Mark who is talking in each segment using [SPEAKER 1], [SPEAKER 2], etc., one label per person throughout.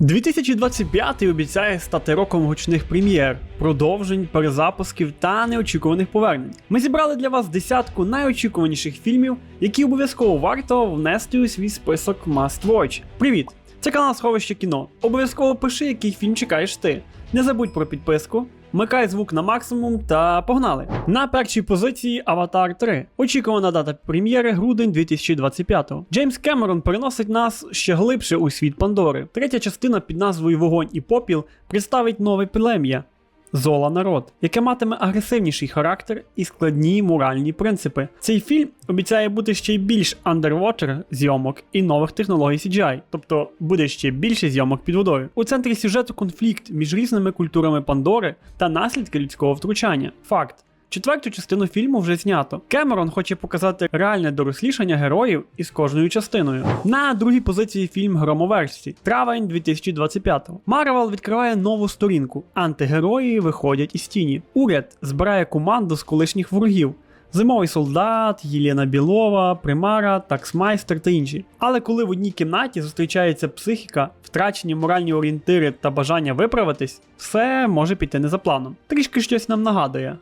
[SPEAKER 1] 2025 обіцяє стати роком гучних прем'єр, продовжень, перезапусків та неочікуваних повернень. Ми зібрали для вас десятку найочікуваніших фільмів, які обов'язково варто внести у свій список Must Watch. Привіт! Це канал Сховище кіно. Обов'язково пиши, який фільм чекаєш ти. Не забудь про підписку. Вмикай звук на максимум та погнали. На першій позиції Аватар 3. Очікувана дата прем'єри грудень 2025. Джеймс Кемерон переносить нас ще глибше у світ Пандори. Третя частина під назвою Вогонь і попіл представить нове плем'я. Зола народ, яке матиме агресивніший характер і складні моральні принципи. Цей фільм обіцяє бути ще й більш андервочер, зйомок і нових технологій CGI, тобто буде ще більше зйомок під водою. У центрі сюжету конфлікт між різними культурами Пандори та наслідки людського втручання. Факт. Четверту частину фільму вже знято. Кемерон хоче показати реальне дорослішання героїв із кожною частиною. На другій позиції фільм Громоверсі, травень 2025-го. Марвел відкриває нову сторінку. Антигерої виходять із тіні. Уряд збирає команду з колишніх ворогів. Зимовий солдат, Єлена Білова, Примара, Таксмайстер та інші. Але коли в одній кімнаті зустрічається психіка, втрачені моральні орієнтири та бажання виправитись, все може піти не за планом. Трішки щось нам нагадує.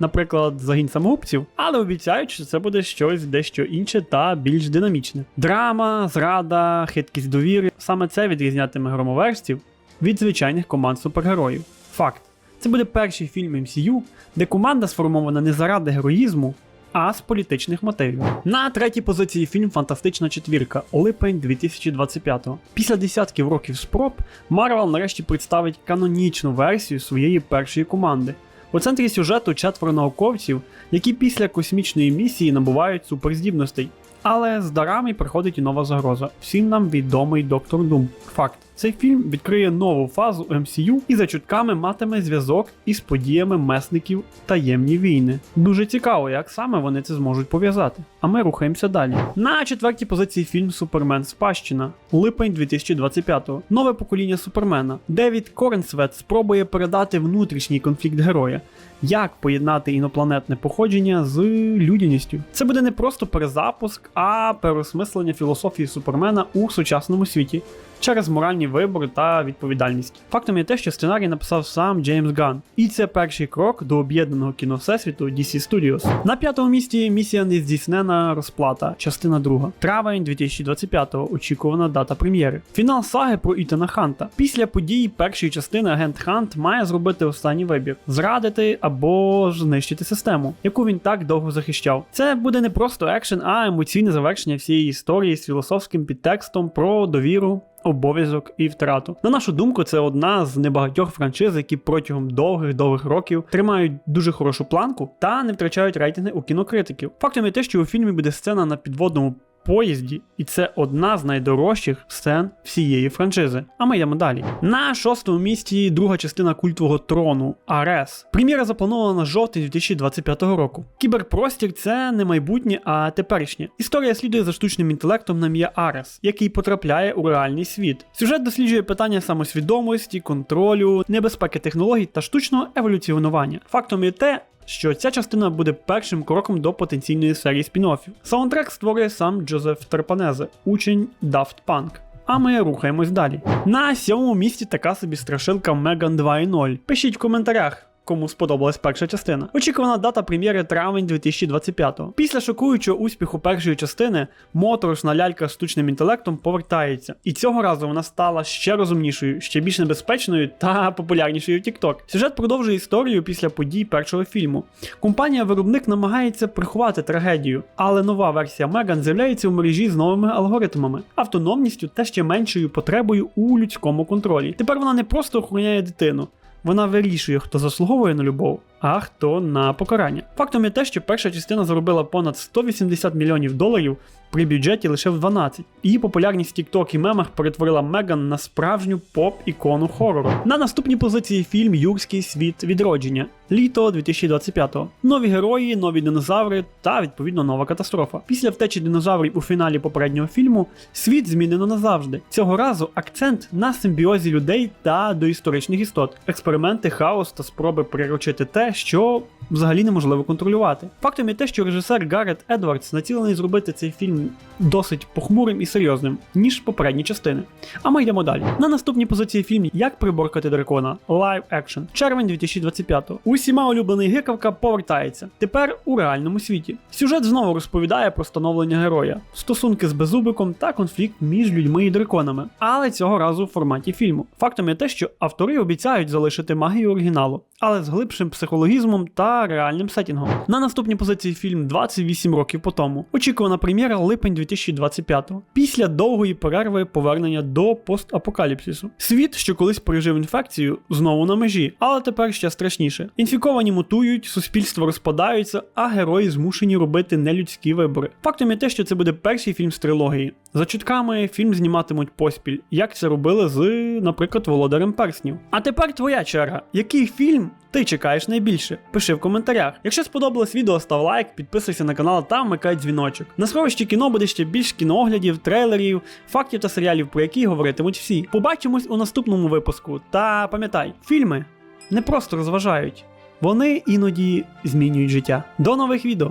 [SPEAKER 1] Наприклад, загін самогубців, але обіцяють, що це буде щось дещо інше та більш динамічне. Драма, зрада, хиткість довіри саме це відрізнятиме громоверців від звичайних команд супергероїв. Факт. Це буде перший фільм MCU, де команда сформована не заради героїзму, а з політичних мотивів. На третій позиції фільм Фантастична четвірка липень 2025-го. Після десятків років спроб Марвел нарешті представить канонічну версію своєї першої команди. У центрі сюжету четверо науковців, які після космічної місії набувають суперздібностей. Але з дарами приходить і нова загроза. Всім нам відомий Доктор Дум. Факт. Цей фільм відкриє нову фазу MCU і за чутками матиме зв'язок із подіями месників таємні війни. Дуже цікаво, як саме вони це зможуть пов'язати. А ми рухаємося далі. На четвертій позиції фільм Супермен Спадщина, липень 2025-го. Нове покоління Супермена. Девід Коренсвет спробує передати внутрішній конфлікт героя. Як поєднати інопланетне походження з людяністю? Це буде не просто перезапуск, а переосмислення філософії Супермена у сучасному світі через моральні вибори та відповідальність. Фактом є те, що сценарій написав сам Джеймс Ган, і це перший крок до об'єднаного кіновсесвіту DC Studios. На п'ятому місці місія нездійснена розплата, частина друга. Травень 2025-го очікувана дата прем'єри. Фінал саги про Ітана Ханта. Після подій першої частини агент Хант має зробити останній вибір: зрадити або ж знищити систему, яку він так довго захищав. Це буде не просто екшен, а емоційне завершення всієї історії з філософським підтекстом про довіру. Обов'язок і втрату. На нашу думку, це одна з небагатьох франшиз, які протягом довгих-довгих років тримають дуже хорошу планку та не втрачають рейтинги у кінокритиків. Фактом є те, що у фільмі буде сцена на підводному поїзді, і це одна з найдорожчих сцен всієї франшизи. А ми йдемо далі. На шостому місці друга частина культового трону Арес. Прем'єра запланована на жовтень 2025 року. Кіберпростір це не майбутнє, а теперішнє. Історія слідує за штучним інтелектом на ім'я Арес, який потрапляє у реальний світ. Сюжет досліджує питання самосвідомості, контролю, небезпеки технологій та штучного еволюціонування. Фактом є те, що ця частина буде першим кроком до потенційної серії спін-оффів. Саундтрек створює сам Джозеф Терпанезе, учень Daft Punk. А ми рухаємось далі. На сьомому місці така собі страшилка Megan 2.0. Пишіть в коментарях. Кому сподобалась перша частина. Очікувана дата прем'єри травень 2025-го. Після шокуючого успіху першої частини моторошна лялька з штучним інтелектом повертається. І цього разу вона стала ще розумнішою, ще більш небезпечною та популярнішою в TikTok. Сюжет продовжує історію після подій першого фільму. Компанія-виробник намагається приховати трагедію, але нова версія Меган з'являється у мережі з новими алгоритмами, автономністю та ще меншою потребою у людському контролі. Тепер вона не просто охороняє дитину. Вона вирішує, хто заслуговує на любов, а хто на покарання. Фактом є те, що перша частина заробила понад 180 мільйонів доларів при бюджеті лише в 12. Її популярність в TikTok і мемах перетворила Меган на справжню поп-ікону хорору. На наступній позиції фільм Юрський світ відродження. Літо 2025-го. Нові герої, нові динозаври та відповідно нова катастрофа. Після втечі динозаврів у фіналі попереднього фільму світ змінено назавжди. Цього разу акцент на симбіозі людей та доісторичних істот, експерименти, хаос та спроби приручити те, що взагалі неможливо контролювати. Фактом є те, що режисер Гаррет Едвардс націлений зробити цей фільм досить похмурим і серйозним, ніж попередні частини. А ми йдемо далі. На наступній позиції фільм Як приборкати дракона Live Action, червень 2025-го. Усіма улюблений гикавка повертається. Тепер у реальному світі. Сюжет знову розповідає про становлення героя, стосунки з беззубиком та конфлікт між людьми і драконами, але цього разу в форматі фільму. Фактом є те, що автори обіцяють залишити магію оригіналу, але з глибшим психологізмом та реальним сетінгом. На наступній позиції фільм 28 років по тому. Очікувана прем'єра липень 2025-го. Після довгої перерви повернення до постапокаліпсису. Світ, що колись пережив інфекцію, знову на межі, але тепер ще страшніше. Інфіковані мутують, суспільство розпадаються, а герої змушені робити нелюдські вибори. Фактом є те, що це буде перший фільм з трилогії. За чутками фільм зніматимуть поспіль, як це робили з, наприклад, Володарем Перснів. А тепер твоя черга. Який фільм ти чекаєш найбільше? Пиши в коментарях. Якщо сподобалось відео, став лайк, підписуйся на канал та вмикай дзвіночок. На сховищі кіно буде ще більш кінооглядів, трейлерів, фактів та серіалів, про які говоритимуть всі. Побачимось у наступному випуску. Та пам'ятай, фільми не просто розважають, вони іноді змінюють життя. До нових відео!